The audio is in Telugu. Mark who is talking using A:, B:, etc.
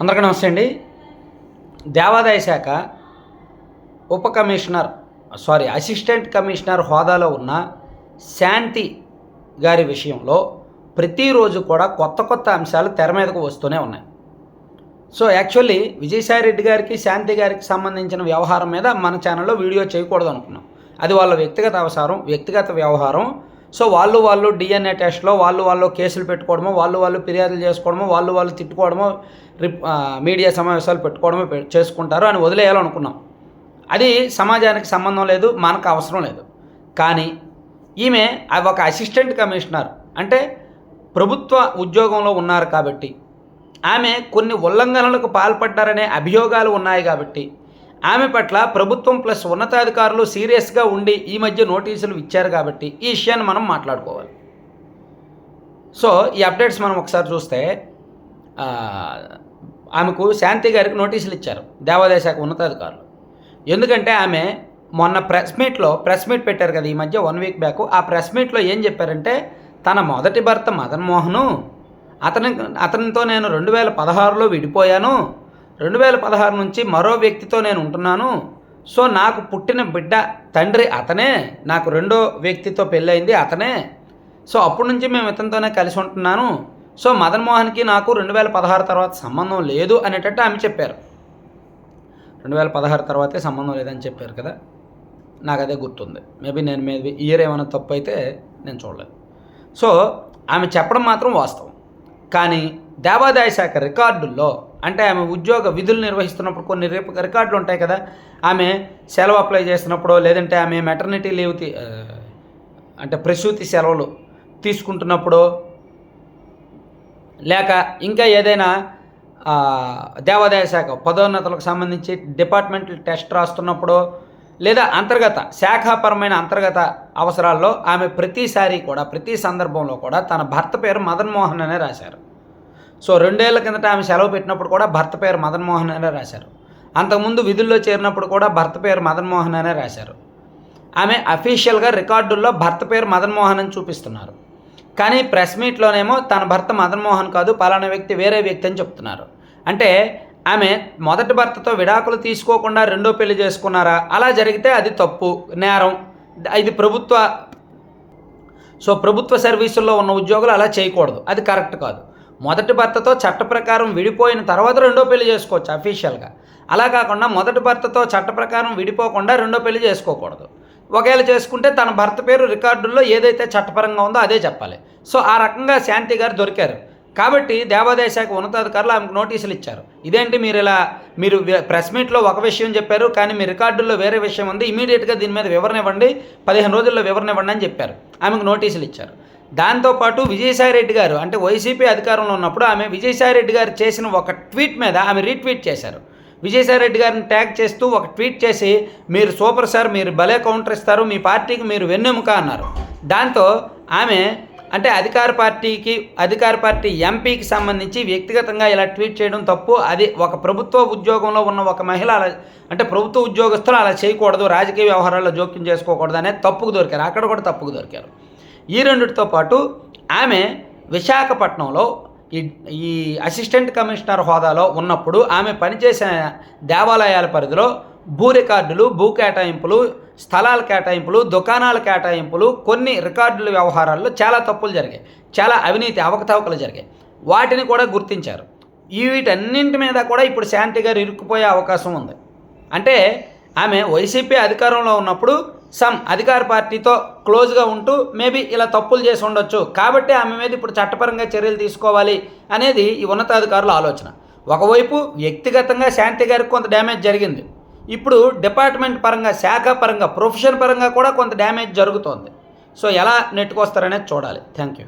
A: అందరికీ నమస్తే అండి. దేవాదాయ శాఖ ఉప కమిషనర్ సారీ అసిస్టెంట్ కమిషనర్ హోదాలో ఉన్న శాంతి గారి విషయంలో ప్రతిరోజు కూడా కొత్త కొత్త అంశాలు తెర మీదకు వస్తూనే ఉన్నాయి. సో యాక్చువల్లీ విజయసాయి రెడ్డి గారికి శాంతి గారికి సంబంధించిన వ్యవహారం మీద మన ఛానల్లో వీడియో చేయకూడదు అనుకున్నాం అది వాళ్ళ వ్యక్తిగత అవసరం వ్యక్తిగత వ్యవహారం. సో వాళ్ళు వాళ్ళు డిఎన్ఏ టెస్ట్లో వాళ్ళు వాళ్ళు కేసులు పెట్టుకోవడమో వాళ్ళు వాళ్ళు ఫిర్యాదులు చేసుకోవడమో వాళ్ళు వాళ్ళు తిట్టుకోవడమో రిప్ మీడియా సమావేశాలు పెట్టుకోవడమో చేసుకుంటారు అని వదిలేయాలనుకున్నాం. అది సమాజానికి సంబంధం లేదు మనకు అవసరం లేదు. కానీ ఈమె ఒక అసిస్టెంట్ కమిషనర్ అంటే ప్రభుత్వ ఉద్యోగంలో ఉన్నారు కాబట్టి ఆమె కొన్ని ఉల్లంఘనలకు పాల్పడ్డారనే అభియోగాలు ఉన్నాయి కాబట్టి ఆమె పట్ల ప్రభుత్వం ప్లస్ ఉన్నతాధికారులు సీరియస్గా ఉండి ఈ మధ్య నోటీసులు ఇచ్చారు కాబట్టి ఈ విషయాన్ని మనం మాట్లాడుకోవాలి. సో ఈ అప్డేట్స్ మనం ఒకసారి చూస్తే ఆమెకు శాంతి గారికి నోటీసులు ఇచ్చారు దేవాదాయ శాఖ ఉన్నతాధికారులు. ఎందుకంటే ఆమె మొన్న ప్రెస్ మీట్లో ప్రెస్ మీట్ పెట్టారు కదా ఈ మధ్య వన్ వీక్ బ్యాక్ ఆ ప్రెస్ మీట్లో ఏం చెప్పారంటే తన మొదటి భర్త మదన్మోహను అతని అతనితో నేను రెండు వేల పదహారులో విడిపోయాను రెండు వేల పదహారు నుంచి మరో వ్యక్తితో నేను ఉంటున్నాను. సో నాకు పుట్టిన బిడ్డ తండ్రి అతనే నాకు రెండో వ్యక్తితో పెళ్ళయింది అతనే. సో అప్పటి నుంచి మేము ఇతనితోనే కలిసి ఉంటున్నాను. సో మదన్ మోహన్కి నాకు రెండు వేల పదహారు తర్వాత సంబంధం లేదు అనేటట్టు ఆమె చెప్పారు. రెండు వేల పదహారు తర్వాతే సంబంధం లేదని చెప్పారు కదా. నాకు అదే గుర్తుంది. మేబీ నేను మేబీ ఇయర్ ఏమైనా తప్పు అయితే నేను చూడలేదు. సో ఆమె చెప్పడం మాత్రం వాస్తవం. కానీ దేవాదాయ శాఖ రికార్డుల్లో అంటే ఆమె ఉద్యోగ విధులు నిర్వహిస్తున్నప్పుడు కొన్ని రేపు రికార్డులు ఉంటాయి కదా ఆమె సెలవు అప్లై చేసినప్పుడు లేదంటే ఆమె మెటర్నిటీ లీవ్ అంటే ప్రసూతి సెలవులు తీసుకుంటున్నప్పుడు లేక ఇంకా ఏదైనా దేవాదాయ శాఖ పదోన్నతులకు సంబంధించి డిపార్ట్మెంటల్ టెస్ట్ రాస్తున్నప్పుడు లేదా అంతర్గత శాఖాపరమైన అంతర్గత అవసరాల్లో ఆమె ప్రతిసారి కూడా ప్రతి సందర్భంలో కూడా తన భర్త పేరు మదన్ మోహన్ అనే రాశారు. సో రెండేళ్ళ కిందట ఆమె సెలవు పెట్టినప్పుడు కూడా భర్త పేరు మదన్మోహన్ అనే రాశారు. అంతకుముందు విధుల్లో చేరినప్పుడు కూడా భర్త పేరు మదన్మోహన్ అనే రాశారు. ఆమె అఫీషియల్గా రికార్డుల్లో భర్త పేరు మదన్మోహన్ అని చూపిస్తున్నారు. కానీ ప్రెస్ మీట్లోనేమో తన భర్త మదన్మోహన్ కాదు పలానా వ్యక్తి వేరే వ్యక్తి అని చెప్తున్నారు. అంటే ఆమె మొదటి భర్తతో విడాకులు తీసుకోకుండా రెండో పెళ్ళి చేసుకున్నారా? అలా జరిగితే అది తప్పు నేరం ఇది ప్రభుత్వ సో ప్రభుత్వ సర్వీసుల్లో ఉన్న ఉద్యోగులు అలా చేయకూడదు. అది కరెక్ట్ కాదు. మొదటి భర్తతో చట్ట ప్రకారం విడిపోయిన తర్వాత రెండో పెళ్ళి చేసుకోవచ్చు అఫీషియల్గా అలా కాకుండా మొదటి భర్తతో చట్ట ప్రకారం విడిపోకుండా రెండో పెళ్ళి చేసుకోకూడదు. ఒకవేళ చేసుకుంటే తన భర్త పేరు రికార్డుల్లో ఏదైతే చట్టపరంగా ఉందో అదే చెప్పాలి. సో ఆ రకంగా శాంతి గారు దొరికారు. కాబట్టి దేవాదాయ శాఖ ఉన్నతాధికారులు ఆమెకు నోటీసులు ఇచ్చారు. ఇదేంటి మీరు ఇలా మీరు ప్రెస్ మీట్లో ఒక విషయం చెప్పారు కానీ మీ రికార్డుల్లో వేరే విషయం ఉంది ఇమీడియట్గా దీని మీద వివరణ ఇవ్వండి పదిహేను రోజుల్లో వివరణ ఇవ్వండి అని చెప్పారు. ఆమెకు నోటీసులు ఇచ్చారు. దాంతోపాటు విజయసాయి రెడ్డి గారు అంటే వైసీపీ అధికారంలో ఉన్నప్పుడు ఆమె విజయసాయి రెడ్డి గారు చేసిన ఒక ట్వీట్ మీద ఆమె రీట్వీట్ చేశారు. విజయసాయి రెడ్డి గారిని ట్యాగ్ చేస్తూ ఒక ట్వీట్ చేసి మీరు సూపర్ సార్ మీరు భలే కౌంటర్ ఇస్తారు మీ పార్టీకి మీరు వెన్నెముక అన్నారు. దాంతో ఆమె అంటే అధికార పార్టీకి అధికార పార్టీ ఎంపీకి సంబంధించి వ్యక్తిగతంగా ఇలా ట్వీట్ చేయడం తప్పు. అది ఒక ప్రభుత్వ ఉద్యోగంలో ఉన్న ఒక మహిళ అలా అంటే ప్రభుత్వ ఉద్యోగస్తులు అలా చేయకూడదు రాజకీయ వ్యవహారాల్లో జోక్యం చేసుకోకూడదు అనేది తప్పుకు దొరికారు. అక్కడ కూడా తప్పుకు దొరికారు. ఈ రెండిటితో పాటు ఆమె విశాఖపట్నంలో ఈ ఈ అసిస్టెంట్ కమిషనర్ హోదాలో ఉన్నప్పుడు ఆమె పనిచేసిన దేవాలయాల పరిధిలో భూ రికార్డులు భూ కేటాయింపులు స్థలాల కేటాయింపులు దుకాణాల కేటాయింపులు కొన్ని రికార్డుల వ్యవహారాల్లో చాలా తప్పులు జరిగాయి. చాలా అవినీతి అవకతవకలు జరిగాయి. వాటిని కూడా గుర్తించారు. వీటన్నింటి మీద కూడా ఇప్పుడు శాంతి గారు ఇరుక్కుపోయే అవకాశం ఉంది. అంటే ఆమె వైసీపీ అధికారంలో ఉన్నప్పుడు సమ్ అధికార పార్టీతో క్లోజ్గా ఉంటూ మేబీ ఇలా తప్పులు చేసి ఉండొచ్చు. కాబట్టి ఆమె మీద ఇప్పుడు చట్టపరంగా చర్యలు తీసుకోవాలి అనేది ఈ ఉన్నతాధికారుల ఆలోచన. ఒకవైపు వ్యక్తిగతంగా శాంతి గారికి కొంత డ్యామేజ్ జరిగింది. ఇప్పుడు డిపార్ట్మెంట్ పరంగా శాఖ పరంగా ప్రొఫెషన్ పరంగా కూడా కొంత డ్యామేజ్ జరుగుతోంది. సో ఎలా నెట్టుకొస్తారనేది చూడాలి. Thank you